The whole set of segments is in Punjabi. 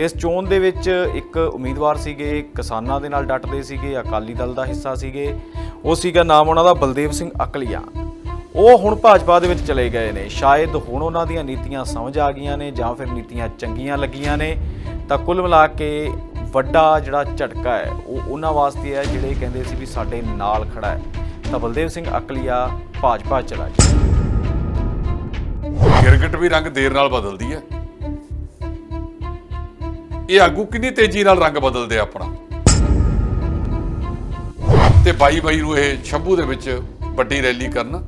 ਇਸ ਚੋਣ ਦੇ ਵਿੱਚ ਇੱਕ ਉਮੀਦਵਾਰ ਸੀਗੇ, ਕਿਸਾਨਾਂ ਦੇ ਨਾਲ ਡਟਦੇ ਸੀਗੇ, ਅਕਾਲੀ ਦਲ ਦਾ ਹਿੱਸਾ ਸੀਗੇ। ਉਹ ਸੀਗਾ ਨਾਮ ਉਹਨਾਂ ਦਾ ਬਲਦੇਵ ਸਿੰਘ ਅਕਲੀਆ। ਉਹ ਹੁਣ ਭਾਜਪਾ ਦੇ ਵਿੱਚ ਚਲੇ ਗਏ ਨੇ। ਸ਼ਾਇਦ ਹੁਣ ਉਹਨਾਂ ਦੀਆਂ ਨੀਤੀਆਂ ਸਮਝ ਆ ਗਈਆਂ ਨੇ ਜਾਂ ਫਿਰ ਨੀਤੀਆਂ ਚੰਗੀਆਂ ਲੱਗੀਆਂ ਨੇ। ਤਾਂ ਕੁੱਲ ਮਿਲਾ ਕੇ ਵੱਡਾ ਜਿਹੜਾ ਝਟਕਾ ਹੈ, ਉਹ ਉਹਨਾਂ ਵਾਸਤੇ ਹੈ ਜਿਹੜੇ ਕਹਿੰਦੇ ਸੀ ਵੀ ਸਾਡੇ ਨਾਲ ਖੜਾ ਹੈ। ਤਾਂ ਬਲਦੇਵ ਸਿੰਘ ਅਕਲੀਆ ਭਾਜਪਾ ਚਲਾ ਗਿਆ। ਕ੍ਰਿਕਟ ਵੀ ਰੰਗ ਦੇਰ ਨਾਲ ਬਦਲਦੀ ਹੈ। ਇਹ ਆਗੂ ਕਿੰਨੀ ਤੇਜ਼ੀ ਨਾਲ ਰੰਗ ਬਦਲਦੇ ਆ ਆਪਣਾ? ਤੇ ਬਾਈ ਬਾਈ ਨੂੰ ਇਹ ਸ਼ੰਭੂ ਦੇ ਵਿੱਚ ਵੱਡੀ ਰੈਲੀ ਕਰਨ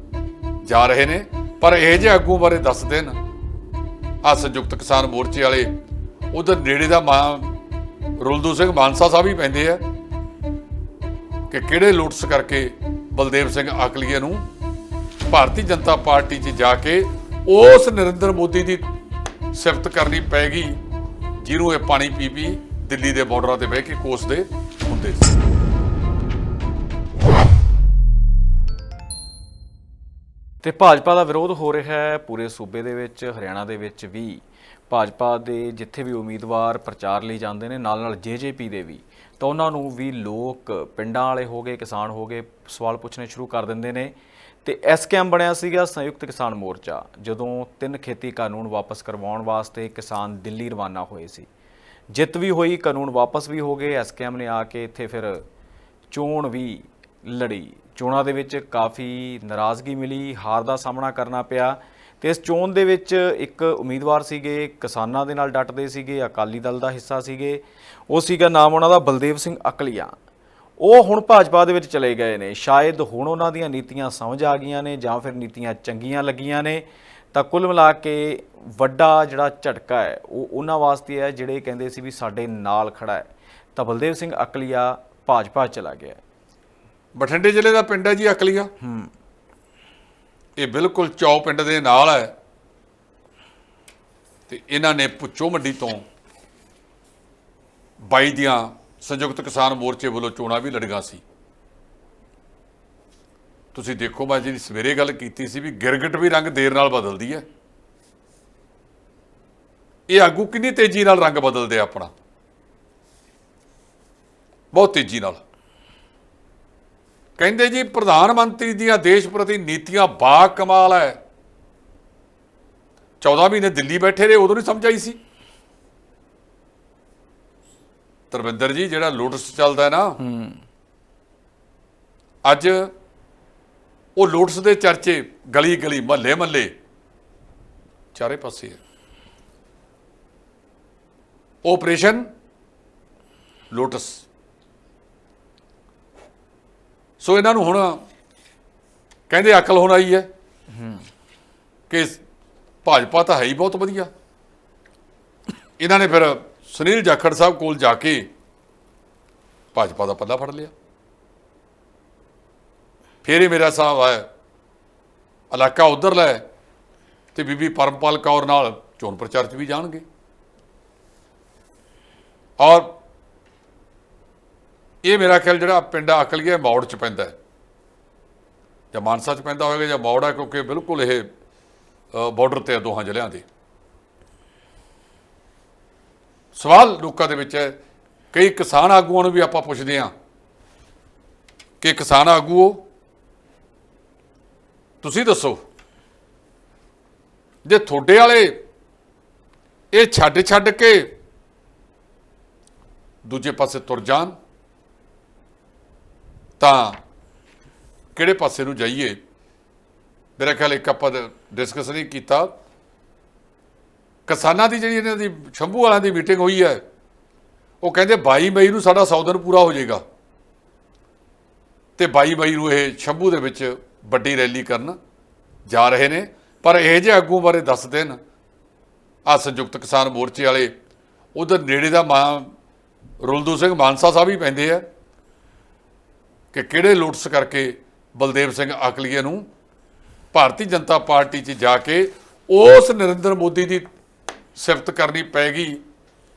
ਜਾ ਰਹੇ ਨੇ। ਪਰ ਇਹ ਜਿਹੇ ਆਗੂ ਬਾਰੇ ਦੱਸ ਦੇਣ ਆ ਸੰਯੁਕਤ ਕਿਸਾਨ ਮੋਰਚੇ ਵਾਲੇ, ਉਧਰ ਨੇੜੇ ਦਾ ਮਾਂ, ਰੁਲਦੂ ਸਿੰਘ ਮਾਨਸਾ ਸਾਹਿਬ ਹੀ ਪੈਂਦੇ ਆ ਕਿ ਕਿਹੜੇ ਲੁੱਟਸ ਕਰਕੇ ਬਲਦੇਵ ਸਿੰਘ ਅਕਲੀਏ ਨੂੰ ਭਾਰਤੀ ਜਨਤਾ ਪਾਰਟੀ 'ਚ ਜਾ ਕੇ ਉਸ ਨਰਿੰਦਰ ਮੋਦੀ ਦੀ ਸਿਫਤ ਕਰਨੀ ਪੈਗੀ ਜਿਹਨੂੰ ਇਹ ਪਾਣੀ ਪੀ ਪੀ ਦਿੱਲੀ ਦੇ ਬਾਰਡਰਾਂ ਤੇ ਬਹਿ ਕੇ ਕੋਸਦੇ ਹੁੰਦੇ ਸੀ। ਤੇ ਭਾਜਪਾ ਦਾ ਵਿਰੋਧ ਹੋ ਰਿਹਾ ਹੈ ਪੂਰੇ ਸੂਬੇ ਦੇ ਵਿੱਚ, ਹਰਿਆਣਾ ਦੇ ਵਿੱਚ ਵੀ। ਭਾਜਪਾ ਦੇ ਜਿੱਥੇ ਵੀ ਉਮੀਦਵਾਰ ਪ੍ਰਚਾਰ ਲਈ ਜਾਂਦੇ ਨੇ ਨਾਲ ਨਾਲ ਜੇਜੇਪੀ ਦੇ ਵੀ। ਤਾਂ ਉਹਨਾਂ ਨੂੰ ਵੀ ਲੋਕ ਪਿੰਡਾਂ ਵਾਲੇ ਹੋ ਗਏ, ਕਿਸਾਨ ਹੋ ਗਏ, ਸਵਾਲ ਪੁੱਛਣੇ ਸ਼ੁਰੂ ਕਰ ਦਿੰਦੇ ਨੇ। ਤੇ ਐਸਕੇਐਮ ਬਣਿਆ ਸੀਗਾ ਸੰਯੁਕਤ ਕਿਸਾਨ ਮੋਰਚਾ, ਜਦੋਂ ਤਿੰਨ ਖੇਤੀ ਕਾਨੂੰਨ ਵਾਪਸ ਕਰਵਾਉਣ ਵਾਸਤੇ ਕਿਸਾਨ ਦਿੱਲੀ ਰਵਾਨਾ ਹੋਏ ਸੀ। ਜਿੱਤ ਵੀ ਹੋਈ, ਕਾਨੂੰਨ ਵਾਪਸ ਵੀ ਹੋ ਗਏ ਐਸਕੇਐਮ ਨੇ ਆ ਕੇ ਇੱਥੇ ਫਿਰ ਚੋਣ ਵੀ ਲੜੀ। ਚੋਣਾਂ ਦੇ ਵਿੱਚ ਕਾਫੀ ਨਾਰਾਜ਼ਗੀ ਮਿਲੀ, ਹਾਰ ਦਾ ਸਾਹਮਣਾ ਕਰਨਾ ਪਿਆ ਤੇ ਇਸ ਚੋਣ ਦੇ ਵਿੱਚ ਇੱਕ ਉਮੀਦਵਾਰ ਸੀਗੇ, ਕਿਸਾਨਾਂ ਦੇ ਨਾਲ ਡਟਦੇ ਸੀਗੇ, ਅਕਾਲੀ ਦਲ ਦਾ ਹਿੱਸਾ ਸੀਗੇ। ਉਹ ਸੀਗਾ ਨਾਮ ਉਹਨਾਂ ਦਾ ਬਲਦੇਵ ਸਿੰਘ ਅਕਲੀਆ। ਉਹ ਹੁਣ ਭਾਜਪਾ ਦੇ ਵਿੱਚ ਚਲੇ ਗਏ ਨੇ। ਸ਼ਾਇਦ ਹੁਣ ਉਹਨਾਂ ਦੀਆਂ ਨੀਤੀਆਂ ਸਮਝ ਆ ਗਈਆਂ ਨੇ ਜਾਂ ਫਿਰ ਨੀਤੀਆਂ ਚੰਗੀਆਂ ਲੱਗੀਆਂ ਨੇ। ਤਾਂ ਕੁੱਲ ਮਿਲਾ ਕੇ ਵੱਡਾ ਜਿਹੜਾ ਝਟਕਾ ਹੈ ਉਹ ਉਹਨਾਂ ਵਾਸਤੇ ਹੈ ਜਿਹੜੇ ਕਹਿੰਦੇ ਸੀ ਵੀ ਸਾਡੇ ਨਾਲ ਖੜਾ ਹੈ। ਤਾਂ ਬਲਦੇਵ ਸਿੰਘ ਅਕਲੀਆ ਭਾਜਪਾ ਚਲਾ ਗਿਆ। ਬਠਿੰਡੇ ਜ਼ਿਲ੍ਹੇ ਦਾ ਪਿੰਡ ਹੈ ਜੀ ਅਕਲੀਆ। ਹੂੰ। ਇਹ ਬਿਲਕੁਲ ਚੌ ਪਿੰਡ ਦੇ ਨਾਲ ਹੈ। ਤੇ ਇਹਨਾਂ ਨੇ ਪੁੱਚੋ ਮੰਡੀ ਤੋਂ ਬਾਈ ਦੀਆਂ ਸੰਯੁਕਤ ਕਿਸਾਨ ਮੋਰਚੇ ਵੱਲੋਂ ਚੋਣਾਂ ਵੀ ਲੜੀਆਂ ਸੀ। ਤੁਸੀਂ ਦੇਖੋ ਮੈਂ ਜਿਹੜੀ ਸਵੇਰੇ ਗੱਲ ਕੀਤੀ ਸੀ ਵੀ ਗਿਰਗਟ ਵੀ ਰੰਗ ਦੇਰ ਨਾਲ ਬਦਲਦੀ ਹੈ। ਇਹ ਆਗੂ ਕਿੰਨੀ ਤੇਜ਼ੀ ਨਾਲ ਰੰਗ ਬਦਲਦੇ ਆ ਆਪਣਾ? ਬਹੁਤ ਤੇਜ਼ੀ ਨਾਲ। ਕਹਿੰਦੇ ਜੀ, ਪ੍ਰਧਾਨ ਮੰਤਰੀ ਦੀਆਂ ਦੇਸ਼ ਪ੍ਰਤੀ ਨੀਤੀਆਂ ਬਾ ਕਮਾਲ ਹੈ। 14 ਮਹੀਨੇ ਦਿੱਲੀ ਬੈਠੇ ਰਹੇ, ਉਦੋਂ ਨਹੀਂ ਸਮਝ ਆਈ ਸੀ। ਤਰਵਿੰਦਰ ਜੀ, ਜਿਹੜਾ ਲੋਟਸ ਚੱਲਦਾ ਹੈ ਨਾ, ਅੱਜ ਉਹ ਲੋਟਸ ਦੇ ਚਰਚੇ ਗਲੀ ਗਲੀ ਮਹੱਲੇ ਮਹੱਲੇ ਚਾਰੇ ਪਾਸੇ ਹੈ। ਆਪਰੇਸ਼ਨ ਲੋਟਸ ਸੋ ਇਹਨਾਂ ਨੂੰ ਹੁਣ ਕਹਿੰਦੇ ਅਕਲ ਹੁਣ ਆਈ ਹੈ ਕਿ ਭਾਜਪਾ ਤਾਂ ਹੈ ਹੀ ਬਹੁਤ ਵਧੀਆ। ਇਹਨਾਂ ਨੇ ਫਿਰ ਸੁਨੀਲ ਜਾਖੜ ਸਾਹਿਬ ਕੋਲ ਜਾ ਕੇ ਭਾਜਪਾ ਦਾ ਪੱਲਾ ਫੜ ਲਿਆ। ਫਿਰ ਇਹ ਮੇਰਾ ਸਾਹਿਬ ਹੈ ਇਲਾਕਾ ਉਧਰ ਲੈ ਤੇ ਬੀਬੀ ਪਰਮਪਾਲ ਕੌਰ ਨਾਲ ਚੋਣ ਪ੍ਰਚਾਰ 'ਚ ਵੀ ਜਾਣਗੇ। ਔਰ ਇਹ ਮੇਰਾ ਖਿਆਲ ਜਿਹੜਾ ਪਿੰਡ ਅਕਲੀਆ ਮੌੜ ਚ ਪੈਂਦਾ ਹੈ। ਜਾਂ ਮਾਨਸਾ ਚ ਪੈਂਦਾ ਹੋਵੇਗਾ ਜਾਂ ਮੌੜ ਹੈ, ਕਿਉਂਕਿ ਬਿਲਕੁਲ ਇਹ ਬਾਰਡਰ ਤੇ ਹੈ ਦੋਹਾਂ ਜ਼ਿਲ੍ਹਿਆਂ ਦੇ। ਸਵਾਲ ਲੋਕਾਂ ਦੇ ਵਿੱਚ ਹੈ ਕਈ ਕਿਸਾਨ ਆਗੂਆਂ ਨੂੰ ਵੀ ਆਪਾਂ ਪੁੱਛਦੇ ਹਾਂ ਕਿ ਕਿਸਾਨ ਆਗੂਓ, ਤੁਸੀਂ ਦੱਸੋ, ਜੇ ਤੁਹਾਡੇ ਵਾਲੇ ਇਹ ਛੱਡ ਛੱਡ ਕੇ ਦੂਜੇ ਪਾਸੇ ਤੁਰ ਜਾਣ, ਤਾਂ ਕਿਹੜੇ ਪਾਸੇ ਨੂੰ ਜਾਈਏ? ਮੇਰਾ ਖਿਆਲ ਇੱਕ ਆਪਾਂ ਡਿਸਕਸ ਨਹੀਂ ਕੀਤਾ। ਕਿਸਾਨਾਂ ਦੀ ਜਿਹੜੀ ਇਹਨਾਂ ਦੀ ਸ਼ੰਭੂ ਵਾਲਿਆਂ ਦੀ ਮੀਟਿੰਗ ਹੋਈ ਹੈ, ਉਹ ਕਹਿੰਦੇ 22 ਮਈ ਨੂੰ ਸਾਡਾ 100 ਦਿਨ ਪੂਰਾ ਹੋ ਜਾਏਗਾ। ਤੇ 22 ਮਈ ਨੂੰ ਇਹ ਸ਼ੰਭੂ ਦੇ ਵਿੱਚ ਵੱਡੀ ਰੈਲੀ ਕਰਨ ਜਾ ਰਹੇ ਨੇ। ਪਰ ਇਹ ਜਿਹੇ ਆਗੂ ਬਾਰੇ ਦੱਸ ਦੇਣ ਆ ਸੰਯੁਕਤ ਕਿਸਾਨ ਮੋਰਚੇ ਵਾਲੇ, ਉਧਰ ਨੇੜੇ ਦਾ ਮਾਂ ਰੁਲਦੂ ਸਿੰਘ ਮਾਨਸਾ ਸਾਹਿਬ ਹੀ ਪੈਂਦੇ ਆ, ਕਿ ਕਿਹੜੇ ਲੋਟਸ ਕਰਕੇ ਬਲਦੇਵ ਸਿੰਘ ਅਕਲੀਏ ਨੂੰ ਭਾਰਤੀ ਜਨਤਾ ਪਾਰਟੀ 'ਚ ਜਾ ਕੇ ਉਸ ਨਰਿੰਦਰ ਮੋਦੀ ਦੀ ਸਿਫਤ ਕਰਨੀ ਪੈਗੀ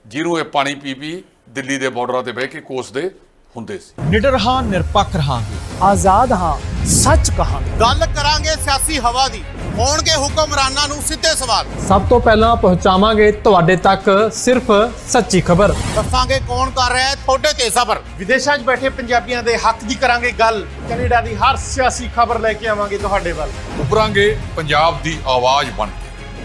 ਜਿਹਨੂੰ ਇਹ ਪਾਣੀ ਪੀ ਪੀ ਦਿੱਲੀ ਦੇ ਬਾਰਡਰਾਂ ਤੇ ਬਹਿ ਕੇ ਕੋਸਦੇ ਹੁੰਦੇ ਸੀ। ਨਿਡਰ ਹਾਂ ਨਿਰਪੱਖ ਰਹਾਂਗੇ। ਆਜ਼ਾਦ ਹਾਂ ਸੱਚ ਕਹਾਂਗੇ। ਗੱਲ ਕਰਾਂਗੇ ਸਿਆਸੀ ਹਵਾ ਦੀ ਹੋਣਗੇ ਹੁਕਮਰਾਨਾਂ ਨੂੰ ਸਿੱਧੇ ਸਵਾਲ। ਸਭ ਤੋਂ ਪਹਿਲਾਂ ਪਹੁੰਚਾਵਾਂਗੇ ਤੁਹਾਡੇ ਤੱਕ ਸਿਰਫ ਸੱਚੀ ਖਬਰ। ਦੱਸਾਂਗੇ ਕੌਣ ਕਰ ਰਿਹਾ ਹੈ ਤੁਹਾਡੇ ਤੇ ਸਬਰ। ਵਿਦੇਸ਼ਾਂ 'ਚ ਬੈਠੇ ਪੰਜਾਬੀਆਂ ਦੇ ਹੱਕ ਦੀ ਕਰਾਂਗੇ ਗੱਲ। ਕੈਨੇਡਾ ਦੀ ਹਰ ਸਿਆਸੀ ਖਬਰ ਲੈ ਕੇ ਆਵਾਂਗੇ ਤੁਹਾਡੇ ਵੱਲ। ਉਭਰਾਂਗੇ ਪੰਜਾਬ ਦੀ ਆਵਾਜ਼ ਬਣ ਕੇ।